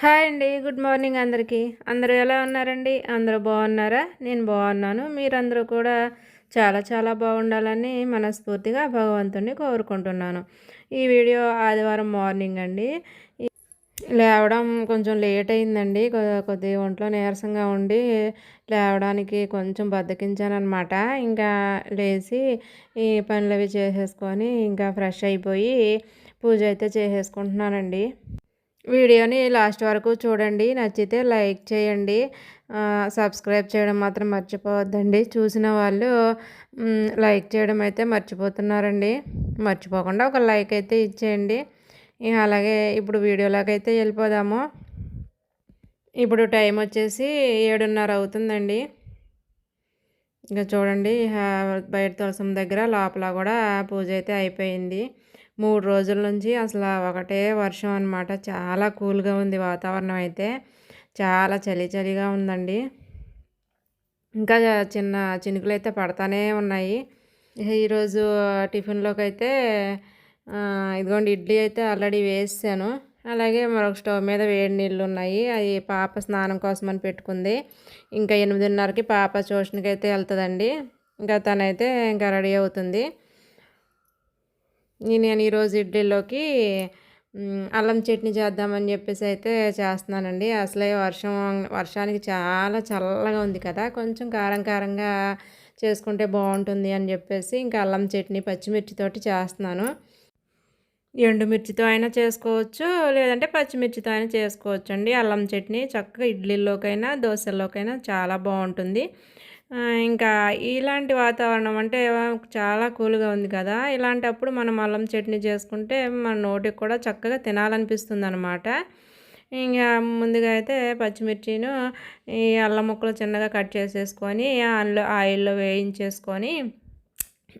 Hi అండి good morning అందరికీ. అందరూ ఎలా ఉన్నారండి? అందరూ బాగున్నారా? నేను బాగున్నాను. మీరందరూ కూడా చాలా చాలా బాగుండాలని మనస్ఫూర్తిగా భగవంతుని కోరుకుంటున్నాను. ఈ వీడియో ఆదివారం మార్నింగ్ అండి. లేవడం కొంచెం లేట్ అయిందండి. కొద్ది ఒంట్లో నీరసంగా ఉండి లేవడానికి కొంచెం బద్దకించానమాట ఇంకా లేచి ఈ పనులు అవి చేసేసుకొని ఇంకా ఫ్రెష్ అయిపోయి పూజ అయితే చేసేసుకుంటున్నానండి. వీడియోని లాస్ట్ వరకు చూడండి. నచ్చితే లైక్ చేయండి. సబ్స్క్రైబ్ చేయడం మాత్రం మర్చిపోవద్దండి. చూసిన వాళ్ళు లైక్ చేయడం అయితే మర్చిపోతున్నారండి. మర్చిపోకుండా ఒక లైక్ అయితే ఇచ్చేయండి. అలాగే ఇప్పుడు వీడియోలోకి అయితే వెళ్ళిపోదాము. ఇప్పుడు టైం వచ్చేసి ఏడున్నర అవుతుందండి. ఇంకా చూడండి బయట తులసం దగ్గర లోపల కూడా పూజ అయితే అయిపోయింది. మూడు రోజుల నుంచి అసలు ఒకటే వర్షం అనమాట చాలా కూల్గా ఉంది వాతావరణం అయితే. చాలా చలి చలిగా ఉందండి. ఇంకా చిన్న చినుకులు అయితే పడతానే ఉన్నాయి. ఈరోజు టిఫిన్లోకి అయితే ఇదిగోండి ఇడ్లీ అయితే ఆల్రెడీ వేసాను. అలాగే మరొక స్టవ్ మీద వేడి నీళ్ళు ఉన్నాయి. అవి పాప స్నానం కోసం అని పెట్టుకుంది. ఇంకా ఎనిమిదిన్నరకి పాప ట్యూషన్కి అయితే వెళ్తుందండి. ఇంకా తనైతే ఇంకా రెడీ అవుతుంది. నేను ఈరోజు ఇడ్లీలోకి అల్లం చట్నీ చేద్దామని చెప్పేసి అయితే చేస్తున్నానండి. అసలే వర్షం వర్షానికి చాలా చల్లగా ఉంది కదా. కొంచెం కారం కారంగా చేసుకుంటే బాగుంటుంది అని చెప్పేసి ఇంకా అల్లం చట్నీ పచ్చిమిర్చితోటి చేస్తున్నాను. ఎండుమిర్చితో అయినా చేసుకోవచ్చు లేదంటే పచ్చిమిర్చితో అయినా చేసుకోవచ్చు అండి అల్లం చట్నీ చక్కగా ఇడ్లీలోకైనా దోశల్లోకైనా చాలా బాగుంటుంది. ఇంకా ఇలాంటి వాతావరణం అంటే చాలా కూల్గా ఉంది కదా. ఇలాంటప్పుడు మనం అల్లం చట్నీ చేసుకుంటే మన నోటికి కూడా చక్కగా తినాలనిపిస్తుంది అనమాట ఇంకా ముందుగా అయితే పచ్చిమిర్చిను ఈ అల్లం ముక్కలు చిన్నగా కట్ చేసేసుకొని ఆయిల్లో వేయించేసుకొని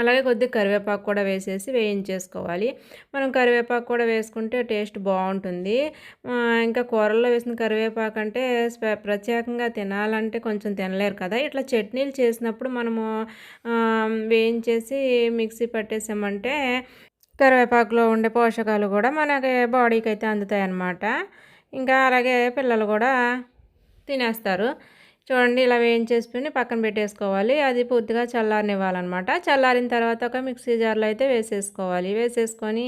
అలాగే కొద్దిగా కరివేపాకు కూడా వేసేసి వేయించేసుకోవాలి. మనం కరివేపాకు కూడా వేసుకుంటే టేస్ట్ బాగుంటుంది. ఇంకా కూరల్లో వేసిన కరివేపాకు అంటే ప్రత్యేకంగా తినాలంటే కొంచెం తినలేరు కదా. ఇట్లా చట్నీలు చేసినప్పుడు మనము వేయించేసి మిక్సీ పట్టేసామంటే కరివేపాకులో ఉండే పోషకాలు కూడా మనకి బాడీకి అయితే అందుతాయి అన్నమాట ఇంకా అలాగే పిల్లలు కూడా తినేస్తారు. చూడండి ఇలా వేయించేసుకుని పక్కన పెట్టేసుకోవాలి. అది పూర్తిగా చల్లారనివ్వాలన్నమాట. చల్లారిన తర్వాత ఒక మిక్సీ జార్లో అయితే వేసేసుకోవాలి. వేసేసుకొని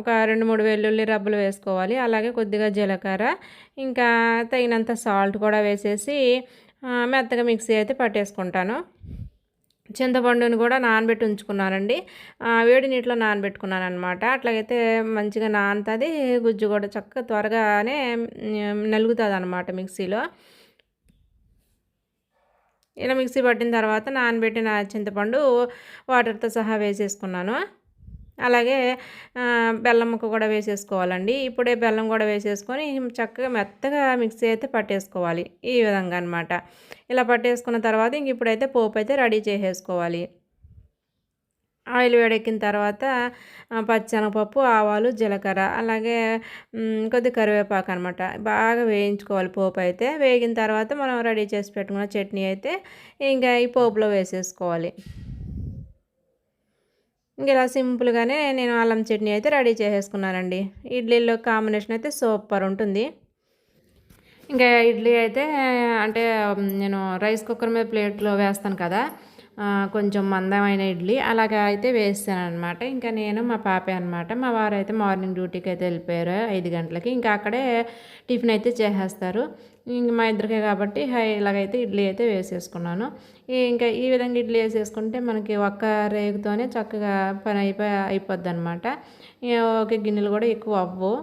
ఒక రెండు మూడు వెల్లుల్లి రబ్బలు వేసుకోవాలి. అలాగే కొద్దిగా జీలకర్ర ఇంకా తగినంత సాల్ట్ కూడా వేసేసి మెత్తగా మిక్సీ అయితే పట్టేసుకుంటాను. చింతపండుని కూడా నానబెట్టి ఉంచుకున్నానండి. వేడి నీటిలో నానబెట్టుకున్నాను అనమాట అట్లాగైతే మంచిగా నానుతుంది గుజ్జు కూడా చక్కగా త్వరగానే నలుగుతుంది అనమాట మిక్సీలో. ఇలా మిక్సీ పట్టిన తర్వాత నానబెట్టిన చింతపండు వాటర్తో సహా వేసేసుకున్నాను. అలాగే బెల్లం ముక్క కూడా వేసేసుకోవాలండి. ఇప్పుడే బెల్లం కూడా వేసేసుకొని చక్కగా మెత్తగా మిక్సీ అయితే పట్టేసుకోవాలి. ఈ విధంగా అనమాట ఇలా పట్టేసుకున్న తర్వాత ఇంక ఇప్పుడైతే పోపు అయితే రెడీ చేసేసుకోవాలి. ఆయిల్ వేడెక్కిన తర్వాత పచ్చనపప్పు ఆవాలు జీలకర్ర అలాగే కొద్ది కరివేపాకు అనమాట బాగా వేయించుకోవాలి పోపు అయితే. వేగిన తర్వాత మనం రెడీ చేసి పెట్టుకున్న చట్నీ అయితే ఇంకా ఈ పోపులో వేసేసుకోవాలి. ఇంకా ఇలా సింపుల్గానే నేను అల్లం చట్నీ అయితే రెడీ చేసేసుకున్నానండి. ఇడ్లీలో కాంబినేషన్ అయితే సూపర్ ఉంటుంది. ఇంకా ఇడ్లీ అయితే అంటే నేను రైస్ కుక్కర్ మీద ప్లేట్లో వేస్తాను కదా. కొంచెం మందమైన ఇడ్లీ అలాగా అయితే వేస్తాను అనమాట ఇంకా నేను మా పాపే అనమాట మా వారు అయితే మార్నింగ్ డ్యూటీకి అయితే వెళ్ళిపోయారు ఐదు గంటలకి. ఇంకా అక్కడే టిఫిన్ అయితే చేసేస్తారు. ఇంక మా ఇద్దరికే కాబట్టి ఇలాగైతే ఇడ్లీ అయితే వేసేసుకున్నాను. ఇంకా ఈ విధంగా ఇడ్లీ వేసేసుకుంటే మనకి ఒక్క రేగుతోనే చక్కగా పని అయిపోయి అయిపోద్ది అనమాట ఒక గిన్నెలు కూడా ఎక్కువ అవ్వవు.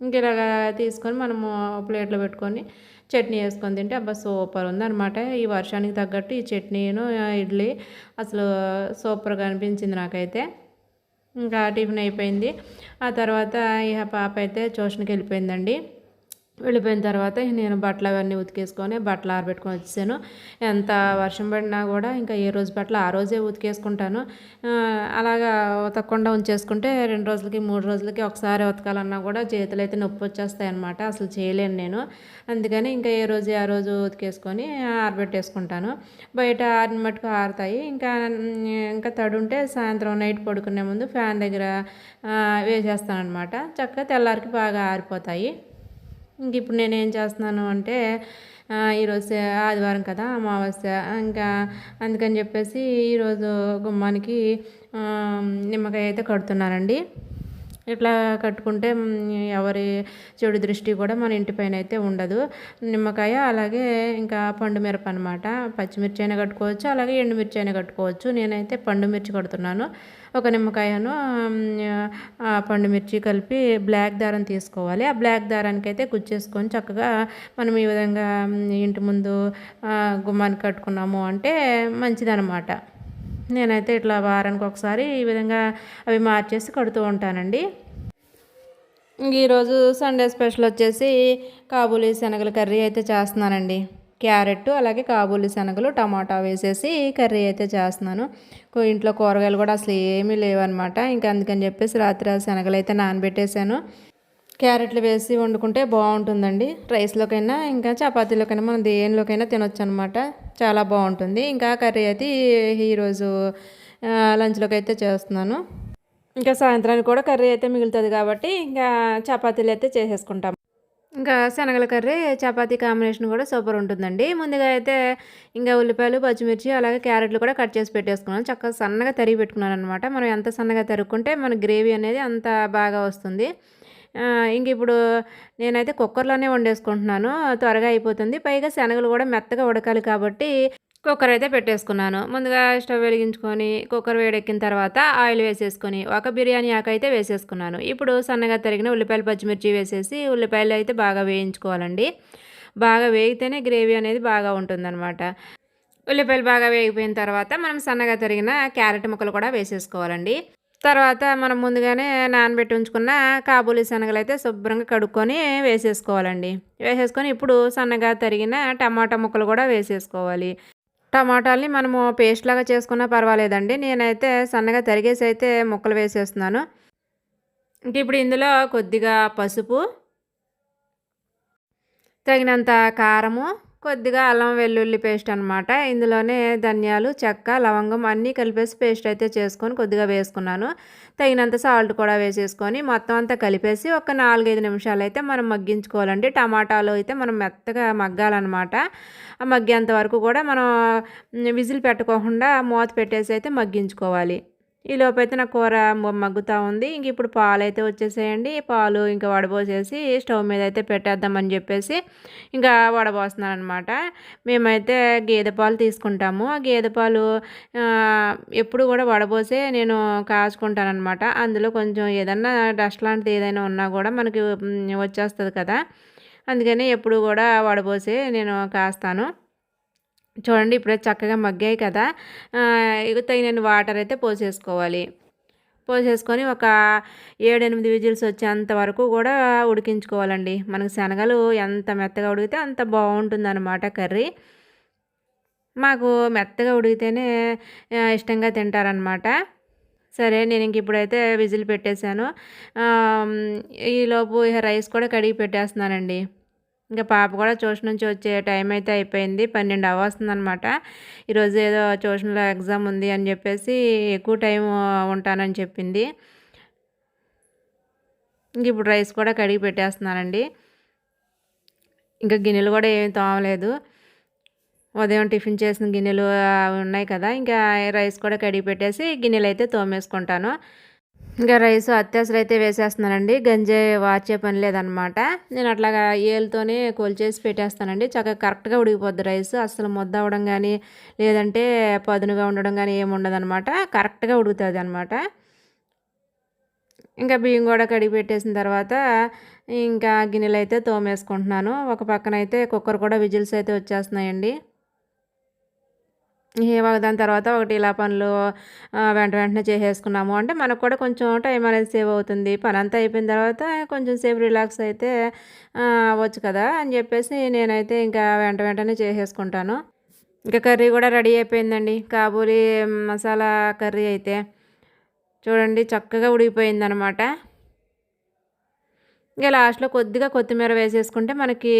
ఇంక ఇలాగా తీసుకొని మనము ప్లేట్లో పెట్టుకొని చట్నీ వేసుకొని తింటే అబ్బా సూపర్ ఉందనమాట ఈ వర్షానికి తగ్గట్టు ఈ చట్నీను ఇడ్లీ అసలు సూపర్గా అనిపించింది నాకైతే. ఇంకా టిఫిన్ అయిపోయింది. ఆ తర్వాత ఇక పాప అయితే ట్యూషన్కి వెళ్ళిపోయిందండి. వెళ్ళిపోయిన తర్వాత నేను బట్టలు అవన్నీ ఉతికేసుకొని బట్టలు ఆరబెట్టుకొని వచ్చేసాను. ఎంత వర్షం పడినా కూడా ఇంకా ఏ రోజు బట్టలు ఆ రోజే ఉతికేసుకుంటాను. అలాగా ఉతకకుండా ఉంచేసుకుంటే రెండు రోజులకి మూడు రోజులకి ఒకసారి ఉతకాలన్నా కూడా చేతులు అయితే నొప్పి వచ్చేస్తాయి అనమాట అసలు చేయలేను నేను. అందుకని ఇంకా ఏ రోజు ఆ రోజు ఉతికేసుకొని ఆరబెట్టేసుకుంటాను. బయట ఆరిన మట్టుకు ఆరుతాయి. ఇంకా ఇంకా తడుంటే సాయంత్రం నైట్ పడుకునే ముందు ఫ్యాన్ దగ్గర వేసేస్తాను అనమాట చక్కగా తెల్లారికి బాగా ఆరిపోతాయి. ఇంక ఇప్పుడు నేను ఏం చేస్తున్నాను అంటే ఈరోజు ఆదివారం కదా అమావాస్య. ఇంకా అందుకని చెప్పేసి ఈరోజు గుమ్మానికి నిమ్మకాయ అయితే కడుతున్నానండి. ఇట్లా కట్టుకుంటే ఎవరి చెడు దృష్టి కూడా మన ఇంటిపైన అయితే ఉండదు. నిమ్మకాయ అలాగే ఇంకా పండు మిరప అనమాట పచ్చిమిర్చి అయినా కట్టుకోవచ్చు అలాగే ఎండుమిర్చి అయినా కట్టుకోవచ్చు. నేనైతే పండు మిర్చి కడుతున్నాను. ఒక నిమ్మకాయను పండు మిర్చి కలిపి బ్లాక్ దారం తీసుకోవాలి. ఆ బ్లాక్ దారానికి అయితే గుచ్చేసుకొని చక్కగా మనం ఈ విధంగా ఇంటి ముందు గుమ్మానికి కట్టుకున్నాము అంటే మంచిదనమాట నేనైతే ఇట్లా వారానికి ఒకసారి ఈ విధంగా అవి మార్చేసి కడుతూ ఉంటానండి. ఈరోజు సండే స్పెషల్ వచ్చేసి కాబూలీ శనగల కర్రీ అయితే చేస్తున్నానండి. క్యారెట్ అలాగే కాబూలి శనగలు టమాటా వేసేసి కర్రీ అయితే చేస్తున్నాను. ఇంట్లో కూరగాయలు కూడా అసలు ఏమీ లేవన్నమాట. ఇంకా అందుకని చెప్పేసి రాత్రి శనగలు అయితే నానబెట్టేశాను. క్యారెట్లు వేసి వండుకుంటే బాగుంటుందండి. రైస్లోకైనా ఇంకా చపాతీలోకైనా మనం దేనిలోకైనా తినొచ్చు అనమాట చాలా బాగుంటుంది. ఇంకా కర్రీ అయితే ఈరోజు లంచ్లోకి అయితే చేస్తున్నాను. ఇంకా సాయంత్రానికి కూడా కర్రీ అయితే మిగులుతుంది కాబట్టి ఇంకా చపాతీలు అయితే చేసేసుకుంటాం. ఇంకా శనగల కర్రీ చపాతీ కాంబినేషన్ కూడా సూపర్ ఉంటుందండి. ముందుగా అయితే ఇంకా ఉల్లిపాయలు పచ్చిమిర్చి అలాగే క్యారెట్లు కూడా కట్ చేసి పెట్టేసుకున్నాను. చక్కగా సన్నగా తరిగి పెట్టుకున్నాను అనమాట మనం ఎంత సన్నగా తరుక్కుంటే మన గ్రేవీ అనేది అంత బాగా వస్తుంది. ఇంక ఇప్పుడు నేనైతే కుక్కర్లోనే వండేసుకుంటున్నాను. త్వరగా అయిపోతుంది. పైగా శనగలు కూడా మెత్తగా ఉడకాలి కాబట్టి కుక్కర్ అయితే పెట్టేసుకున్నాను. ముందుగా స్టవ్ వెలిగించుకొని కుక్కర్ వేడెక్కిన తర్వాత ఆయిల్ వేసేసుకొని ఒక బిర్యానీ ఆకు అయితే వేసేసుకున్నాను. ఇప్పుడు సన్నగా తరిగిన ఉల్లిపాయలు పచ్చిమిర్చి వేసేసి ఉల్లిపాయలు అయితే బాగా వేయించుకోవాలండి. బాగా వేగితేనే గ్రేవీ అనేది బాగా ఉంటుందన్నమాట. ఉల్లిపాయలు బాగా వేగిపోయిన తర్వాత మనం సన్నగా తరిగిన క్యారెట్ ముక్కలు కూడా వేసేసుకోవాలండి. తర్వాత మనం ముందుగానే నానబెట్టి ఉంచుకున్న కాబూలి శనగలు అయితే శుభ్రంగా కడుక్కొని వేసేసుకోవాలండి. వేసేసుకొని ఇప్పుడు సన్నగా తరిగిన టమాటా ముక్కలు కూడా వేసేసుకోవాలి. టమాటాలని మనము పేస్ట్ లాగా చేసుకున్నా పర్వాలేదండి. నేనైతే సన్నగా తరిగేసి అయితే ముక్కలు వేసేస్తున్నాను. ఇంక ఇప్పుడు ఇందులో కొద్దిగా పసుపు తగినంత కారము కొద్దిగా అల్లం వెల్లుల్లి పేస్ట్ అనమాట ఇందులోనే ధనియాలు చెక్క లవంగం అన్నీ కలిపేసి పేస్ట్ అయితే చేసుకొని కొద్దిగా వేసుకున్నాను. తగినంత సాల్ట్ కూడా వేసేసుకొని మొత్తం అంతా కలిపేసి ఒక నాలుగైదు నిమిషాలు అయితే మనం మగ్గించుకోవాలండి. టమాటాలు అయితే మనం మెత్తగా మగ్గాలన్నమాట. మగ్గేంత వరకు కూడా మనం విజిల్ పెట్టకోకుండా మూత పెట్టేసి అయితే మగ్గించుకోవాలి. ఈ లోపైతే నా కూర మగ్గుతూ ఉంది. ఇంక ఇప్పుడు పాలు అయితే వచ్చేసేయండి. పాలు ఇంకా వడబోసేసి స్టవ్ మీద అయితే పెట్టేద్దామని చెప్పేసి ఇంకా వడబోస్తున్నాను అనమాట మేమైతే గేదె పాలు తీసుకుంటాము. ఆ గేదె పాలు ఎప్పుడు కూడా వడబోసే నేను కాచుకుంటాను అనమాట అందులో కొంచెం ఏదన్నా డస్ట్ లాంటిది ఏదైనా ఉన్నా కూడా మనకి వచ్చేస్తుంది కదా. అందుకని ఎప్పుడు కూడా వడబోసే నేను కాస్తాను. చూడండి ఇప్పుడే చక్కగా మగ్గాయి కదా. ఇక తగినన్ని వాటర్ అయితే పోసేసుకోవాలి. పోసేసుకొని ఒక ఏడెనిమిది విజిల్స్ వచ్చేంత వరకు కూడా ఉడికించుకోవాలండి. మనకు శనగలు ఎంత మెత్తగా ఉడికితే అంత బాగుంటుందన్నమాట కర్రీ. మాకు మెత్తగా ఉడికితేనే ఇష్టంగా తింటారనమాట సరే నేను ఇంక ఇప్పుడైతే విజిల్ పెట్టేశాను. ఈలోపు రైస్ కూడా కడిగి పెట్టేస్తున్నానండి. ఇంకా పాప కూడా ట్యూషన్ నుంచి వచ్చే టైం అయితే అయిపోయింది. పన్నెండు అవర్స్తుంది అనమాట ఈరోజు ఏదో ట్యూషన్లో ఎగ్జామ్ ఉంది అని చెప్పేసి ఎక్కువ టైం ఉంటానని చెప్పింది. ఇంక ఇప్పుడు రైస్ కూడా కడిగి పెట్టేస్తున్నానండి. ఇంకా గిన్నెలు కూడా ఏమి తోమలేదు. ఉదయం టిఫిన్ చేసిన గిన్నెలు ఉన్నాయి కదా ఇంకా రైస్ కూడా కడిగి పెట్టేసి గిన్నెలు అయితే తోమేసుకుంటాను. ఇంకా రైస్ అత్యాసలు అయితే వేసేస్తున్నానండి. గంజే వాచే పని లేదనమాట. నేను అట్లాగా ఏళ్ళతోనే కొలిచేసి పెట్టేస్తానండి. చక్కగా కరెక్ట్గా ఉడికిపోద్ది రైస్. అసలు ముద్ద అవ్వడం కానీ లేదంటే పదునుగా ఉండడం కానీ ఏమి ఉండదనమాట. కరెక్ట్గా ఉడుకుతుంది అనమాట. ఇంకా బియ్యం కూడా కడిగి పెట్టేసిన తర్వాత ఇంకా గిన్నెలు అయితే తోమేసుకుంటున్నాను. ఒక పక్కన అయితే కుక్కర్ కూడా విజిల్స్ అయితే వచ్చేస్తున్నాయండి. దాని తర్వాత ఒకటి ఇలా పనులు వెంట వెంటనే చేసేసుకున్నాము. అంటే మనకు కూడా కొంచెం టైం అనేది సేవ్ అవుతుంది. పని అంతా అయిపోయిన తర్వాత కొంచెం సేపు రిలాక్స్ అయితే అవ్వచ్చు కదా అని చెప్పేసి నేనైతే ఇంకా వెంట వెంటనే చేసేసుకుంటాను. ఇంకా కర్రీ కూడా రెడీ అయిపోయిందండి. కాబూలి మసాలా కర్రీ అయితే. చూడండి చక్కగా ఉడికిపోయిందనమాట. ఇంకా లాస్ట్లో కొద్దిగా కొత్తిమీర వేసేసుకుంటే మనకి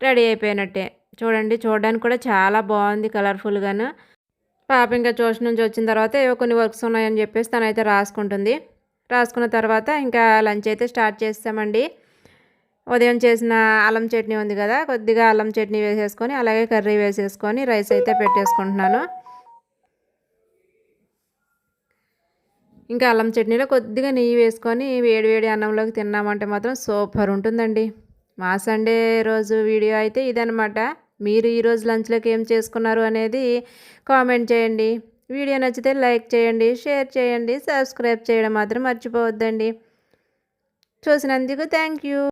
రెడీ అయిపోయినట్టే. చూడండి చూడడానికి కూడా చాలా బాగుంది కలర్ఫుల్గాను. పాప ఇంకా ట్యూషన్ నుంచి వచ్చిన తర్వాత ఏవో కొన్ని వర్క్స్ ఉన్నాయని చెప్పేసి తనైతే రాసుకుంటుంది. రాసుకున్న తర్వాత ఇంకా లంచ్ అయితే స్టార్ట్ చేస్తామండి. ఉదయం చేసిన అల్లం చట్నీ ఉంది కదా కొద్దిగా అల్లం చట్నీ వేసేసుకొని అలాగే కర్రీ వేసేసుకొని రైస్ అయితే పెట్టేసుకుంటున్నాను. ఇంకా అల్లం చట్నీలో కొద్దిగా నెయ్యి వేసుకొని వేడి వేడి అన్నంలోకి తిన్నామంటే మాత్రం సూపర్ ఉంటుందండి. మా సండే రోజు వీడియో అయితే ఇదనమాట మీరు ఈరోజు లంచ్లోకి ఏం చేసుకున్నారు అనేది కామెంట్ చేయండి. వీడియో నచ్చితే లైక్ చేయండి షేర్ చేయండి సబ్స్క్రైబ్ చేయడం మాత్రం మర్చిపోవద్దండి. చూసినందుకు థ్యాంక్ యూ.